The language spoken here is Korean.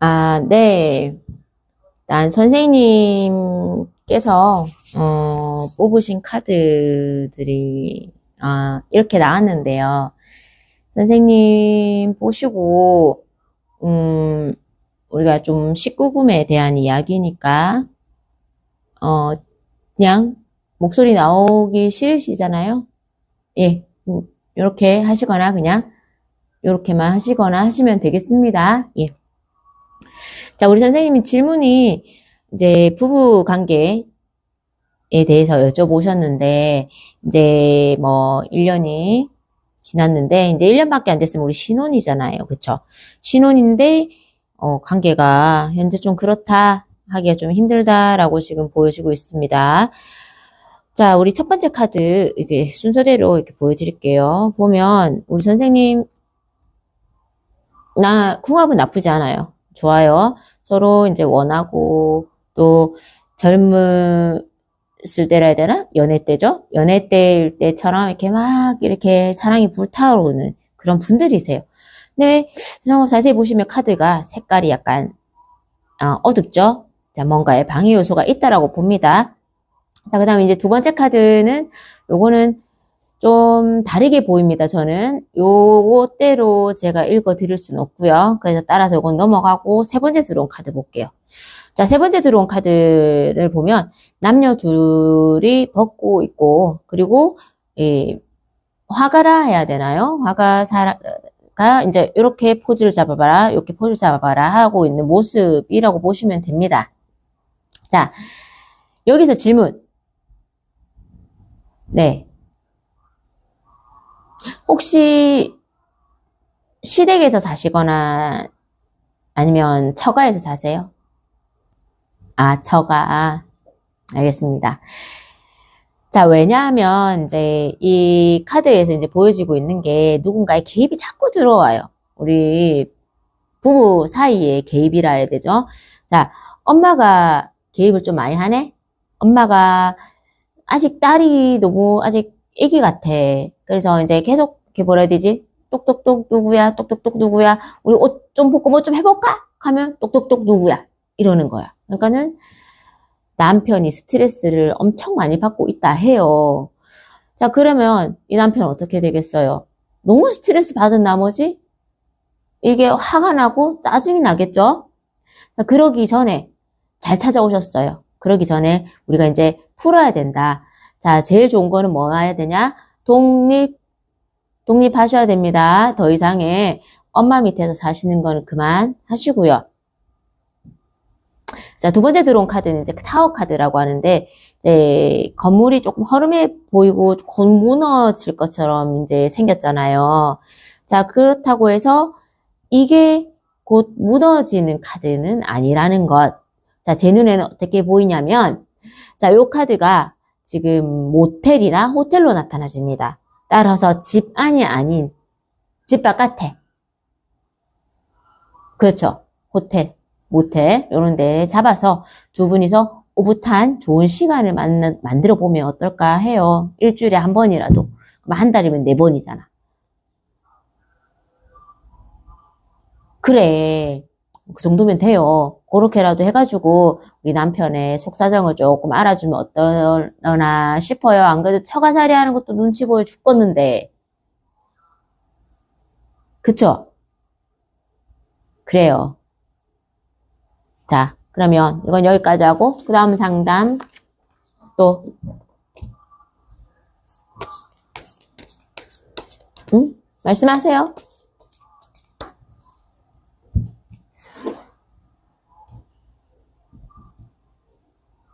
아, 네. 일단 선생님께서 어, 뽑으신 카드들이 아, 이렇게 나왔는데요. 선생님 보시고 음, 우리가 좀 19금에 대한 이야기니까 어, 그냥 목소리 나오기 싫으시잖아요. 예, 음, 이렇게 하시거나 그냥 이렇게만 하시거나 하시면 되겠습니다. 예. 자, 우리 선생님이 질문이 이제 부부 관계에 대해서 여쭤보셨는데, 이제 뭐 1년이 지났는데, 이제 1년밖에 안 됐으면 우리 신혼이잖아요. 그쵸? 신혼인데, 어, 관계가 현재 좀 그렇다, 하기가 좀 힘들다라고 지금 보여지고 있습니다. 자, 우리 첫 번째 카드, 이게 순서대로 이렇게 보여드릴게요. 보면, 우리 선생님, 나, 궁합은 나쁘지 않아요. 좋아요. 서로 이제 원하고 또 젊었을 때라 해야 되나? 연애 때죠? 연애 때일 때처럼 이렇게 막 이렇게 사랑이 불타오르는 그런 분들이세요. 네, 자세히 보시면 카드가 색깔이 약간 어, 둡죠 자, 뭔가의 방해 요소가 있다라고 봅니다. 자, 그 다음에 이제 두 번째 카드는 요거는 좀 다르게 보입니다. 저는 요것대로 제가 읽어 드릴 수는 없고요. 그래서 따라서 이건 넘어가고 세 번째 들어온 카드 볼게요. 자, 세 번째 들어온 카드를 보면 남녀 둘이 벗고 있고 그리고 이 화가라 해야 되나요? 화가 사가 이제 이렇게 포즈를 잡아봐라, 이렇게 포즈를 잡아봐라 하고 있는 모습이라고 보시면 됩니다. 자, 여기서 질문. 네. 혹시 시댁에서 사시거나 아니면 처가에서 사세요? 아, 처가. 알겠습니다. 자, 왜냐하면 이제 이 카드에서 이제 보여지고 있는 게 누군가의 개입이 자꾸 들어와요. 우리 부부 사이에 개입이라 해야 되죠. 자, 엄마가 개입을 좀 많이 하네? 엄마가 아직 딸이 너무 아직 애기 같아. 그래서 이제 계속 이렇게 뭐라 해야 되지? 똑똑똑 누구야? 똑똑똑 누구야? 우리 옷 좀 벗고 뭐 좀 해볼까? 하면 똑똑똑 누구야? 이러는 거야. 그러니까는 남편이 스트레스를 엄청 많이 받고 있다 해요. 자, 그러면 이 남편은 어떻게 되겠어요? 너무 스트레스 받은 나머지 이게 화가 나고 짜증이 나겠죠? 자, 그러기 전에 잘 찾아오셨어요. 그러기 전에 우리가 이제 풀어야 된다. 자, 제일 좋은 거는 뭐 해야 되냐? 독립, 독립하셔야 됩니다. 더 이상의 엄마 밑에서 사시는 거는 그만 하시고요. 자, 두 번째 들어온 카드는 이제 타워 카드라고 하는데, 이제 건물이 조금 허름해 보이고 곧 무너질 것처럼 이제 생겼잖아요. 자, 그렇다고 해서 이게 곧 무너지는 카드는 아니라는 것. 자, 제 눈에는 어떻게 보이냐면, 자, 요 카드가 지금 모텔이나 호텔로 나타나집니다. 따라서 집 안이 아닌 집 바깥에. 그렇죠. 호텔, 모텔, 이런 데 잡아서 두 분이서 오붓한 좋은 시간을 만, 만들어 보면 어떨까 해요. 일주일에 한 번이라도. 한 달이면 네 번이잖아. 그래. 그 정도면 돼요. 그렇게라도 해가지고 우리 남편의 속사정을 조금 알아주면 어떠나 싶어요. 안 그래도 처가살이 하는 것도 눈치 보여 죽겠는데. 그쵸? 그래요. 자, 그러면 이건 여기까지 하고 그 다음 상담 또 응? 말씀하세요.